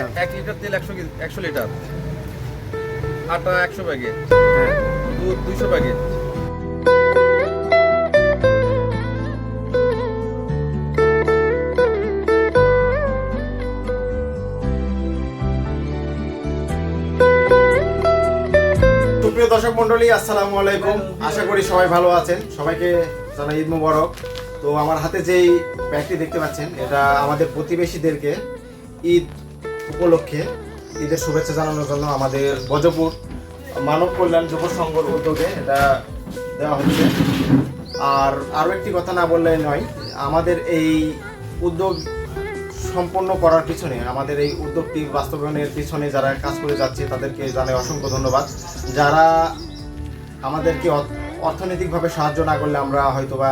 আচ্ছা এক লিটার তেল একশো একশো লিটার। আটা একশো প্যাকেট হ্যাঁ। দুধ দুইশো প্যাকেট সুপ্রিয় দর্শক মন্ডলী আসসালামু আলাইকুম। আশা করি সবাই ভালো আছেন। সবাইকে জানাই ঈদ মুবারক। তো আমার হাতে যেই ব্যাগটি দেখতে পাচ্ছেন এটা আমাদের প্রতিবেশীদেরকে ঈদ উপলক্ষে ঈদের শুভেচ্ছা জানানোর জন্য আমাদের বজপুর মানব কল্যাণ যুব সংঘর উদ্যোগে এটা দেওয়া হচ্ছে। আর আরও একটি কথা না বললে নয়, আমাদের এই উদ্যোগ সম্পন্ন করার পিছনে, আমাদের এই উদ্যোগটি বাস্তবায়নের পিছনে যারা কাজ করে যাচ্ছে, তাদেরকে জানাই অসংখ্য ধন্যবাদ। যারা আমাদেরকে অর্থনৈতিকভাবে সাহায্য না করলে আমরা হয়তোবা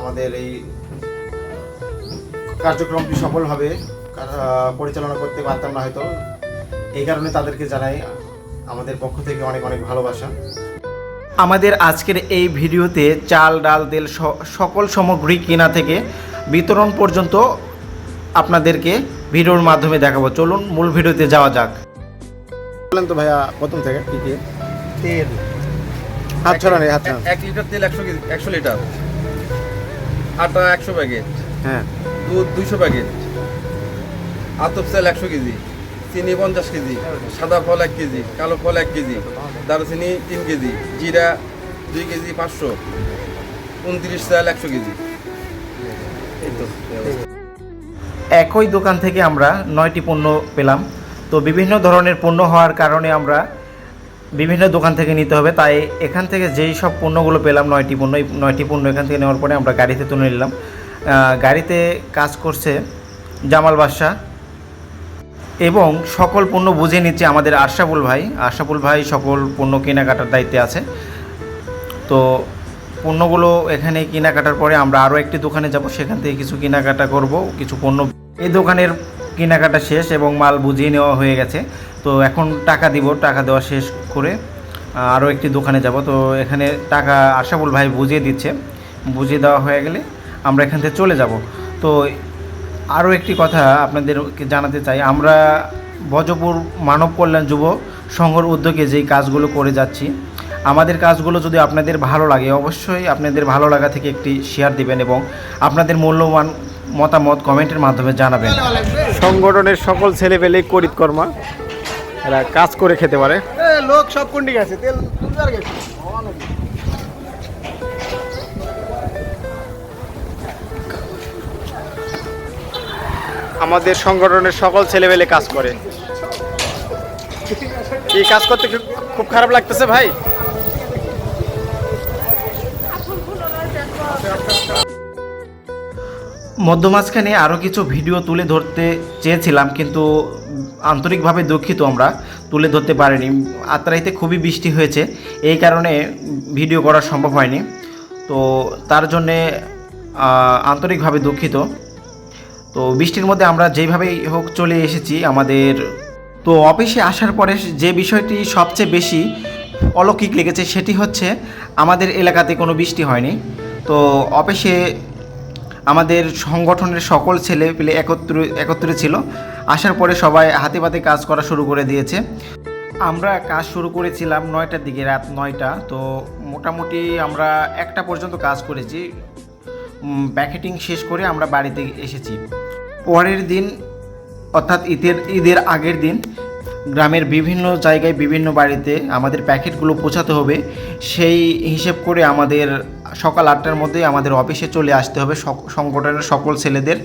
আমাদের এই কার্যক্রমটি সফলভাবে পরিচালনা করতে পারতাম না হয়তো। এই কারণে তাদেরকে জানাই আমাদের পক্ষ থেকে অনেক অনেক ভালোবাসা। আমাদের আজকের এই ভিডিওতে চাল ডাল তেল স- সকল সামগ্রী কেনা থেকে বিতরণ পর্যন্ত আপনাদেরকে ভিডিওর মাধ্যমে দেখাবো। চলুন মূল ভিডিওতে যাওয়া যাক। বলেন তো ভাইয়া প্রথম থেকে কি কি? তেল। হাত ছড়ান এই হাত এক লিটার তেল একশো কেজি একশো লিটার। আটা একশো প্যাকেট। হ্যাঁ। দুধ দুইশো প্যাকেট। আতপ চাল একশো কেজি, চিনি পঞ্চাশ কেজি, সাদা ফল এক কেজি, কালো ফল এক কেজি, দারুচিনি তিন কেজি, জিরা দুই কেজি পাঁচশো, উনত্রিশ চাল একশো কেজি। একই দোকান থেকে আমরা নয়টি পণ্য পেলাম। তো বিভিন্ন ধরনের পণ্য হওয়ার কারণে আমরা বিভিন্ন দোকান থেকে নিতে হবে। তাই এখান থেকে যেই সব পণ্যগুলো পেলাম, নয়টি পণ্য, এই নয়টি পণ্য এখান থেকে নেওয়ার পরে আমরা গাড়িতে তুলে নিলাম। গাড়িতে কাজ করছে জামাল বাদশাহ। এবং সকল পণ্য বুঝে নিচ্ছে আমাদের আশরাফুল ভাই। আশরাফুল ভাই সকল পণ্য কেনাকাটার দায়িত্বে আছে। তো পণ্যগুলো এখানে কেনাকাটার পরে আমরা আরও একটি দোকানে যাব। সেখান থেকে কিছু কেনাকাটা করব, কিছু পণ্য। এই দোকানের কেনাকাটা শেষ এবং মাল বুঝিয়ে নেওয়া হয়ে গেছে। তো এখন টাকা দিব, টাকা দেওয়া শেষ করে আরও একটি দোকানে যাব। তো এখানে টাকা আশাফুল ভাই বুঝিয়ে দিচ্ছে। বুঝিয়ে দেওয়া হয়ে গেলে আমরা এখান থেকে চলে যাব। তো আরও একটি কথা আপনাদেরকে জানাতে চাই। আমরা বজপুর মানব কল্যাণ যুব সংঘর উদ্যোগে যেই কাজগুলো করে যাচ্ছি আমাদের কাজগুলো যদি আপনাদের ভালো লাগে অবশ্যই আপনাদের ভালো লাগা থেকে একটি শেয়ার দিবেন এবং আপনাদের মূল্যবান মতামত কমেন্টের মাধ্যমে জানাবেন। সংগঠনের সকল ছেলে পেলে করিত কর্মা এরা কাজ করে খেতে পারে। লোক সব কোনটি গেছে তেল গেছে। আমাদের সংগঠনের সকল ছেলেবেলে কাজ করে। এই কাজ করতে খুব- খারাপ লাগতেছে ভাই? মধ্যমাঝখানে আরও কিছু ভিডিও তুলে ধরতে চেয়েছিলাম, কিন্তু আন্তরিকভাবে দুঃখিত আমরা তুলে ধরতে পারিনি। আত্রাইতে খুবই বৃষ্টি হয়েছে, এই কারণে ভিডিও করা সম্ভব হয়নি। তো তার জন্যে আন্তরিকভাবে দুঃখিত। তো বৃষ্টির মধ্যে আমরা যেইভাবেই হোক চলে এসেছি, আমাদের তো অফিসে আসার পরে যে বিষয়টি সবচেয়ে বেশি অলৌকিক লেগেছে সেটি হচ্ছে আমাদের এলাকাতে কোনো বৃষ্টি হয়নি। তো অফিসে আমাদের সংগঠনের সকল ছেলে পেলে একত্র, একত্রে ছিল। আসার পরে সবাই হাতে পাতে কাজ করা শুরু করে দিয়েছে। আমরা কাজ শুরু করেছিলাম নয়টার দিকে, রাত নয়টা। তো মোটামুটি আমরা একটা পর্যন্ত কাজ করেছি। প্যাকেটিং শেষ করে আমরা বাড়িতে এসেছি। পরের দিন, অর্থাৎ ঈদের ঈদের আগের দিন, গ্রামের বিভিন্ন জায়গায় বিভিন্ন বাড়িতে আমাদের প্যাকেটগুলো পৌঁছাতে হবে। সেই হিসেব করে আমাদের সকাল আটটার মধ্যে আমাদের অফিসে চলে আসতে হবে সংগঠনের সকল ছেলেদের,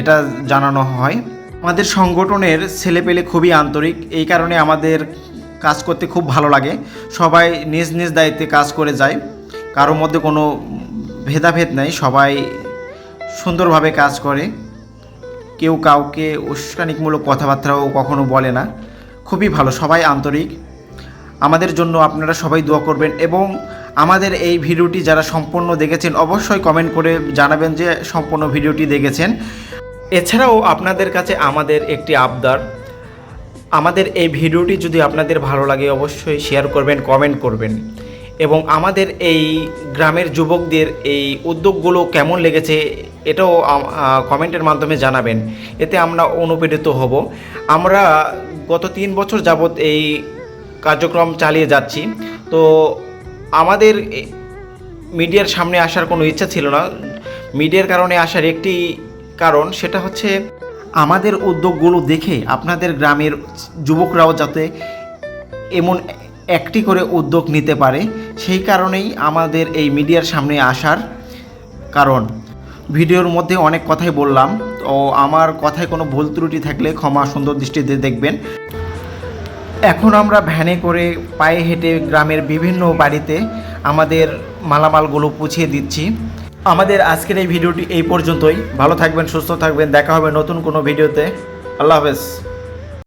এটা জানানো হয়। আমাদের সংগঠনের ছেলেপেলে খুবই আন্তরিক, এই কারণে আমাদের কাজ করতে খুব ভালো লাগে। সবাই নিজ নিজ দায়িত্বে কাজ করে যায়, কারোর মধ্যে কোনো ভেদাভেদ নাই, সবাই সুন্দরভাবে কাজ করে। কেউ কাউকে উস্কানিকমূলক কথাবার্তাও কখনো বলে না। খুবই ভালো, সবাই আন্তরিক। আমাদের জন্য আপনারা সবাই দোয়া করবেন এবং আমাদের এই ভিডিওটি যারা সম্পূর্ণ দেখেছেন অবশ্যই কমেন্ট করে জানাবেন যে সম্পূর্ণ ভিডিওটি দেখেছেন। এছাড়াও আপনাদের কাছে আমাদের একটি আবদার। আমাদের এই ভিডিওটি যদি আপনাদের ভালো লাগে অবশ্যই শেয়ার করবেন, কমেন্ট করবেন। এবং আমাদের এই গ্রামের যুবকদের এই উদ্যোগগুলো কেমন লেগেছে এটাও কমেন্টের মাধ্যমে জানাবেন। এতে আমরা অনুপ্রেরিত হব। আমরা গত তিন বছর যাবৎ এই কার্যক্রম চালিয়ে যাচ্ছি। তো আমাদের মিডিয়ার সামনে আসার কোনো ইচ্ছা ছিল না। মিডিয়ার কারণে আসার একটি কারণ সেটা হচ্ছে আমাদের উদ্যোগগুলো দেখে আপনাদের গ্রামের যুবকরাও যাতে এমন একটি করে উদ্যোগ নিতে পারে, সেই কারণেই আমাদের এই মিডিয়ার সামনে আসার কারণ। ভিডিওর মধ্যে অনেক কথাই বললাম। তো আমার কথায় কোনো ভুল ত্রুটি থাকলে ক্ষমা সুন্দর দৃষ্টিতে দেখবেন। এখন আমরা ভ্যানে করে পায়ে হেঁটে গ্রামের বিভিন্ন বাড়িতে আমাদের মালামালগুলো পুছিয়ে দিচ্ছি। আমাদের আজকের এই ভিডিওটি এই পর্যন্তই। ভালো থাকবেন, সুস্থ থাকবেন। দেখা হবে নতুন কোনো ভিডিওতে। আল্লাহ হাফেজ।